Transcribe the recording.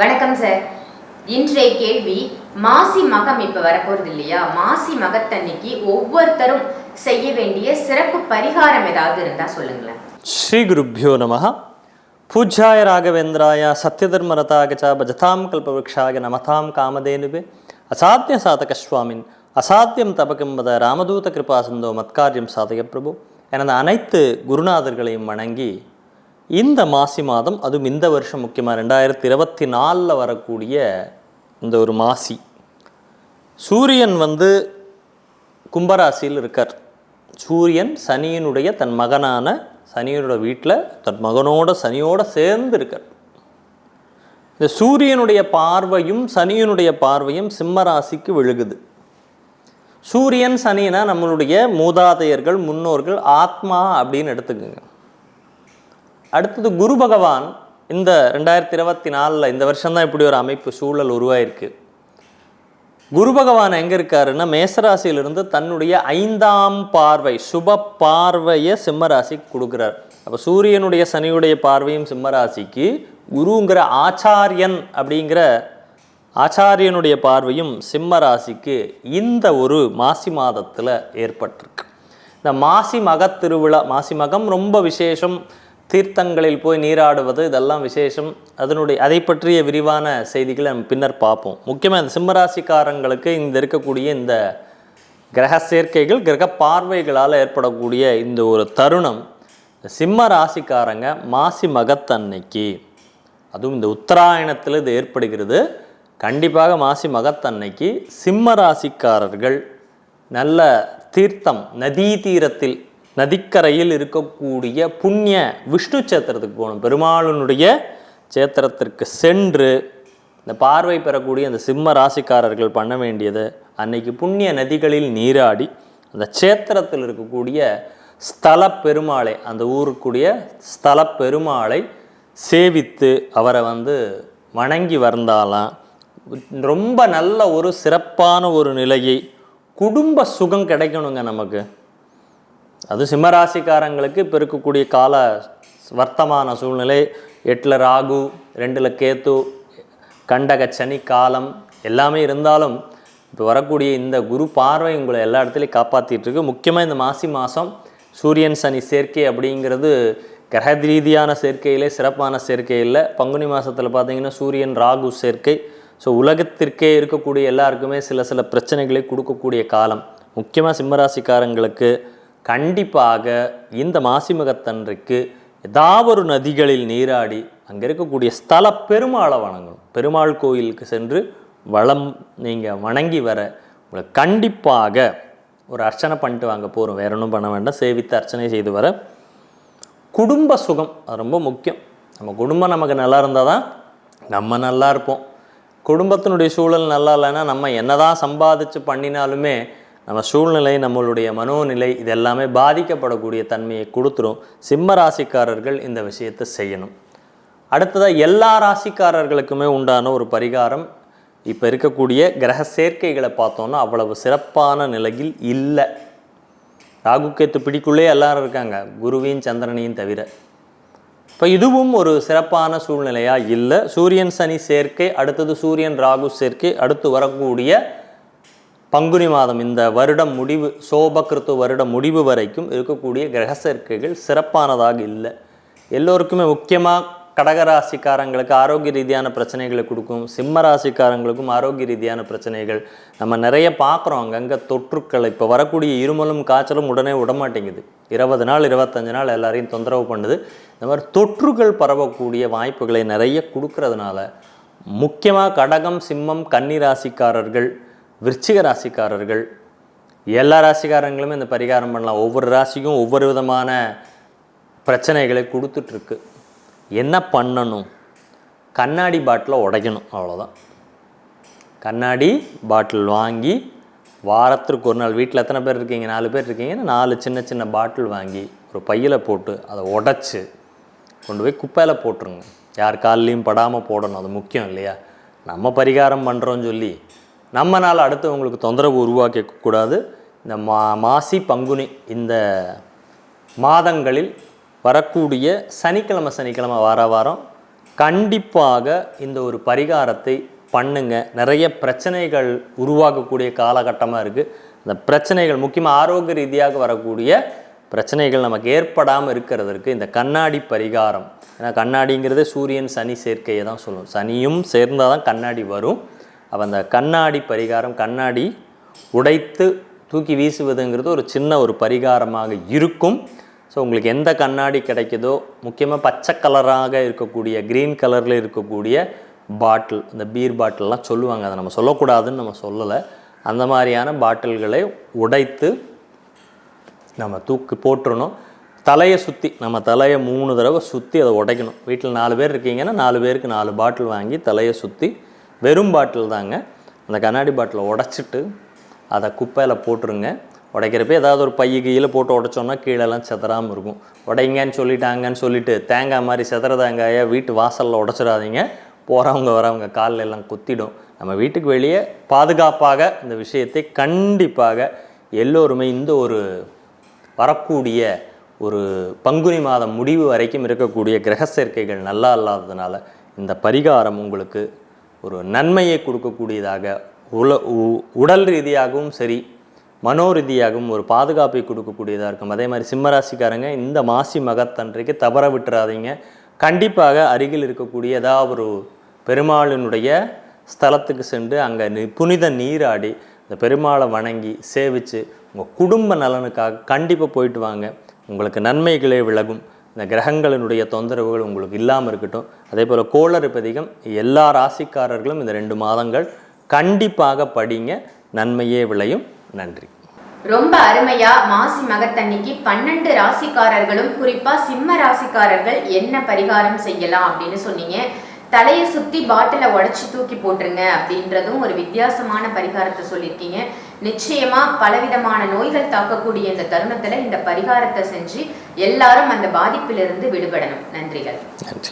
வணக்கம் சார் இன்றைய கேள்வி மாசி மகம் இப்போ வரப்போகிறது இல்லையா? மாசி மகத்தன்னைக்கு ஒவ்வொருத்தரும் செய்ய வேண்டிய சிறப்பு பரிகாரம் ஏதாவது இருந்தால் சொல்லுங்களேன். ஸ்ரீ குருப்யோ நம பூஜ்யாய ராகவேந்திராய சத்யதர்மரதாகச்ச பஜதாம் கல்பவృక్షாய நமதாம் காமதேனுபே. அசாத்திய சாதக சுவாமின் அசாத்தியம் தபக்கம் வத ராமதூத கிருபா மத்காரியம் சாதக பிரபு. எனது அனைத்து குருநாதர்களையும் வணங்கி இந்த மாசி மாதம் அதுவும் இந்த வருஷம் முக்கியமாக ரெண்டாயிரத்தி இருபத்தி நாலில் வரக்கூடிய இந்த ஒரு மாசி. சூரியன் வந்து கும்பராசியில் இருக்கார். சூரியன் சனியினுடைய தன் மகனான சனியனோட வீட்டில் தன் மகனோட சனியோட சேர்ந்து இருக்கார். இந்த சூரியனுடைய பார்வையும் சனியனுடைய பார்வையும் சிம்மராசிக்கு விழுகுது. சூரியன் சனினா நம்மளுடைய மூதாதையர்கள் முன்னோர்கள் ஆத்மா அப்படின்னு எடுத்துக்கோங்க. அடுத்தது குரு பகவான் இந்த ரெண்டாயிரத்தி இருபத்தி நாலில் இந்த வருஷம்தான் இப்படி ஒரு அமைப்பு சூழல் உருவாயிருக்கு. குரு பகவான் எங்கே இருக்காருன்னா மேசராசியிலிருந்து தன்னுடைய ஐந்தாம் பார்வை சுப பார்வையை சிம்மராசிக்கு கொடுக்குறார். அப்போ சூரியனுடைய சனியுடைய பார்வையும் சிம்மராசிக்கு குருங்கிற ஆச்சாரியன் அப்படிங்கிற ஆச்சாரியனுடைய பார்வையும் சிம்ம ராசிக்கு இந்த ஒரு மாசி மாதத்தில் ஏற்பட்டிருக்கு. இந்த மாசி மகத் திருவிழா மாசி மகம் ரொம்ப விசேஷம். தீர்த்தங்களில் போய் நீராடுவது இதெல்லாம் விசேஷம். அதனுடைய அதை பற்றிய விரிவான செய்திகளை நம்ம பின்னர் பார்ப்போம். முக்கியமாக இந்த சிம்மராசிக்காரங்களுக்கு இந்த இருக்கக்கூடிய இந்த கிரக சேர்க்கைகள் கிரக பார்வைகளால் ஏற்படக்கூடிய இந்த ஒரு தருணம் சிம்ம ராசிக்காரங்க மாசி மகத்தன்னைக்கு அதுவும் இந்த உத்தராயணத்தில் இது ஏற்படுகிறது. கண்டிப்பாக மாசி மகத்தன்னைக்கு சிம்ம ராசிக்காரர்கள் நல்ல தீர்த்தம் நதி தீரத்தில் நதிக்கரையில் இருக்கக்கூடிய புண்ணிய விஷ்ணு சேத்திரத்துக்கு போகணும். பெருமாளனுடைய சேத்திரத்திற்கு சென்று இந்த பார்வை பெறக்கூடிய அந்த சிம்ம ராசிக்காரர்கள் பண்ண வேண்டியது அன்னைக்கு புண்ணிய நதிகளில் நீராடி அந்த சேத்திரத்தில் இருக்கக்கூடிய ஸ்தல பெருமாளை அந்த ஊருக்குரிய ஸ்தல பெருமாளை சேவித்து அவரை வந்து வணங்கி வந்தாலாம். ரொம்ப நல்ல ஒரு சிறப்பான ஒரு நிலையை குடும்ப சுகம் கிடைக்கணுங்க நமக்கு. அது சிம்மராசிக்காரங்களுக்கு இப்போ இருக்கக்கூடிய கால வர்த்தமான சூழ்நிலை எட்டில் ராகு ரெண்டில் கேத்து கண்டக சனி காலம் எல்லாமே இருந்தாலும் இப்போ வரக்கூடிய இந்த குரு பார்வை உங்களை எல்லா இடத்துலையும் காப்பாற்றிட்டு இருக்கு முக்கியமாக இந்த மாசி மாதம் சூரியன் சனி சேர்க்கை அப்படிங்கிறது கிரக ரீதியான சேர்க்கையிலே சிறப்பான சேர்க்கை இல்லை. பங்குனி மாதத்தில் பார்த்தீங்கன்னா சூரியன் ராகு சேர்க்கை. ஸோ உலகத்திற்கே இருக்கக்கூடிய எல்லாருக்குமே சில சில பிரச்சனைகளை கொடுக்கக்கூடிய காலம். முக்கியமாக சிம்மராசிக்காரங்களுக்கு கண்டிப்பாக இந்த மாசிமகத்தன்றைக்கு ஏதாவது ஒரு நதிகளில் நீராடி அங்கே இருக்கக்கூடிய ஸ்தல பெருமாளை வணங்கணும். பெருமாள் கோயிலுக்கு சென்று வளம் நீங்கள் வணங்கி வர உங்களை கண்டிப்பாக ஒரு அர்ச்சனை பண்ணிட்டு வாங்க போகிறோம் வேற ஒன்றும் பண்ண வேண்டாம். சேவித்து அர்ச்சனை செய்து வர. குடும்ப சுகம் அது ரொம்ப முக்கியம். நம்ம குடும்பம் நமக்கு நல்லா இருந்தால் தான் நம்ம நல்லா இருப்போம். குடும்பத்தினுடைய சூழல் நல்லா இல்லைன்னா நம்ம என்னதான் சம்பாதிச்சு பண்ணினாலுமே நம்ம சூழ்நிலை நம்மளுடைய மனோநிலை இது எல்லாமே பாதிக்கப்படக்கூடிய தன்மையை கொடுத்துரும். சிம்ம ராசிக்காரர்கள் இந்த விஷயத்தை செய்யணும். அடுத்ததாக எல்லா ராசிக்காரர்களுக்குமே உண்டான ஒரு பரிகாரம். இப்போ இருக்கக்கூடிய கிரக சேர்க்கைகளை பார்த்தோன்னா அவ்வளவு சிறப்பான நிலையில் இல்லை. ராகுக்கேத்து பிடிக்குள்ளே எல்லாரும் இருக்காங்க. குருவையும் சந்திரனையும் தவிர. இப்போ இதுவும் ஒரு சிறப்பான சூழ்நிலையாக இல்லை. சூரியன் சனி சேர்க்கை அடுத்தது சூரியன் ராகு சேர்க்கை அடுத்து வரக்கூடிய பங்குனி மாதம் இந்த வருடம் முடிவு சோபகிருத்து வருடம் முடிவு வரைக்கும் இருக்கக்கூடிய கிரக சேர்க்கைகள் சிறப்பானதாக இல்லை. எல்லோருக்குமே முக்கியமாக கடகராசிக்காரங்களுக்கு ஆரோக்கிய ரீதியான பிரச்சனைகளை கொடுக்கும் சிம்ம ராசிக்காரங்களுக்கும் ஆரோக்கிய ரீதியான பிரச்சனைகள். நம்ம நிறைய பார்க்குறோம் அங்கங்கே தொற்றுக்கள். இப்போ வரக்கூடிய இருமலும் காய்ச்சலும் உடனே விடமாட்டேங்குது. இருபது நாள் இருபத்தஞ்சு நாள் எல்லாரையும் தொந்தரவு பண்ணுது. இந்த மாதிரி தொற்றுகள் பரவக்கூடிய வாய்ப்புகளை நிறைய கொடுக்கறதுனால முக்கியமாக கடகம் சிம்மம் கன்னி ராசிக்காரர்கள் விருச்சிக ராசிக்காரர்கள் எல்லா ராசிக்காரங்களுமே இந்த பரிகாரம் பண்ணலாம். ஒவ்வொரு ராசிக்கும் ஒவ்வொரு விதமான பிரச்சனைகளை கொடுத்துட்ருக்கு. என்ன பண்ணணும்? கண்ணாடி பாட்டிலை உடைக்கணும் அவ்வளோதான் கண்ணாடி பாட்டில் வாங்கி வாரத்திற்கு ஒரு நாள் வீட்டில் எத்தனை பேர் இருக்கீங்க? நாலு பேர் இருக்கீங்கன்னா நாலு சின்ன சின்ன பாட்டில் வாங்கி ஒரு பையில் போட்டு அதை உடச்சி கொண்டு போய் குப்பையில் போட்டுருங்க. யார் கால்லையும் படாமல் போடணும் அது முக்கியம் இல்லையா? நம்ம பரிகாரம் பண்ணுறோன்னு சொல்லி நம்மனால் அடுத்தவங்களுக்கு தொந்தரவு உருவாக்கக்கூடாது. இந்த மா மாசி பங்குனி இந்த மாதங்களில் வரக்கூடிய சனிக்கிழமை சனிக்கிழமை வார வாரம் கண்டிப்பாக இந்த ஒரு பரிகாரத்தை பண்ணுங்க. நிறைய பிரச்சனைகள் உருவாகக்கூடிய காலகட்டமாக இருக்குது அந்த பிரச்சனைகள் முக்கியமாக ஆரோக்கிய ரீதியாக வரக்கூடிய பிரச்சனைகள் நமக்கு ஏற்படாமல் இருக்கிறதற்கு இந்த கண்ணாடி பரிகாரம். ஏன்னா கண்ணாடிங்கிறது சூரியன் சனி சேர்க்கையை தான் சொல்லும். சனியும் சேர்ந்தால் தான் கண்ணாடி வரும். அப்போ அந்த கண்ணாடி பரிகாரம் கண்ணாடி உடைத்து தூக்கி வீசுவதுங்கிறது ஒரு சின்ன ஒரு பரிகாரமாக இருக்கும். ஸோ உங்களுக்கு எந்த கண்ணாடி கிடைக்குதோ முக்கியமாக பச்சை கலராக இருக்கக்கூடிய க்ரீன் கலரில் இருக்கக்கூடிய பாட்டில் இந்த பீர் பாட்டில்லாம் சொல்லுவாங்க. அதை நம்ம சொல்லக்கூடாதுன்னு நம்ம சொல்லலை. அந்த மாதிரியான பாட்டில்களை உடைத்து நம்ம தூக்கு போட்டுருணும் தலையை சுற்றி நம்ம தலையை மூணு தடவை சுற்றி அதை உடைக்கணும். வீட்டில் நாலு பேர் இருக்கீங்கன்னா நாலு பேருக்கு நாலு பாட்டில் வாங்கி தலையை சுற்றி வெறும் பாட்டில் தாங்க. அந்த கண்ணாடி பாட்டிலை உடைச்சிட்டு அதை குப்பையில் போட்டுருங்க. உடைக்கிறப்ப ஏதாவது ஒரு பைய கீழே போட்டு உடைச்சோன்னா கீழெல்லாம் செதறாமல் இருக்கும். உடைங்கன்னு சொல்லிட்டாங்கன்னு சொல்லிட்டு தேங்காய் மாதிரி செதற தேங்காயை வீட்டு வாசலில் உடச்சிடாதீங்க. போகிறவங்க வரவங்க காலில் எல்லாம் குத்திடும். நம்ம வீட்டுக்கு வெளியே பாதுகாப்பாக இந்த விஷயத்தை கண்டிப்பாக எல்லோருமே இந்த ஒரு வரக்கூடிய ஒரு பங்குனி மாதம் முடிவு வரைக்கும் இருக்கக்கூடிய கிரக சேர்க்கைகள் நல்லா இல்லாததுனால இந்த பரிகாரம் உங்களுக்கு ஒரு நன்மையை கொடுக்கக்கூடியதாக உல உ- உடல் ரீதியாகவும் சரி மனோ ரீதியாகவும் ஒரு பாதுகாப்பை கொடுக்கக்கூடியதாக இருக்கும். அதே மாதிரி சிம்மராசிக்காரங்க இந்த மாசி மகத்தன்றைக்கு தவற விட்டுறாதீங்க. கண்டிப்பாக அருகில் இருக்கக்கூடிய ஏதாவது ஒரு பெருமாளினுடைய ஸ்தலத்துக்கு சென்று அங்கே புனித நீராடி இந்த பெருமாளை வணங்கி சேவித்து உங்கள் குடும்ப நலனுக்காக கண்டிப்பாக போயிட்டு வாங்க. உங்களுக்கு நன்மைகளே விலகும். இந்த கிரகங்களினுடைய தொந்தரவுகள் உங்களுக்கு இல்லாமல் இருக்கட்டும். அதே போல் கோளறுபதிகம் எல்லா ராசிக்காரர்களும் இந்த ரெண்டு மாதங்கள் கண்டிப்பாக படிங்க. நன்மையே விளையும். நன்றி. ரொம்ப அருமையா மாசி மகத்தன்னைக்கு பன்னெண்டு ராசிக்காரர்களும் குறிப்பா சிம்ம ராசிக்காரர்கள் என்ன பரிகாரம் செய்யலாம் அப்படின்னு சொன்னீங்க. தலையை சுத்தி பாட்டில உடைச்சு தூக்கி போட்டுருங்க அப்படின்றதும் ஒரு வித்தியாசமான பரிகாரத்தை சொல்லியிருக்கீங்க. நிச்சயமா பலவிதமான நோய்கள் தாக்கக்கூடிய இந்த தருணத்துல இந்த பரிகாரத்தை செஞ்சு எல்லாரும் அந்த பாதிப்பிலிருந்து விடுபடணும். நன்றிகள். நன்றி.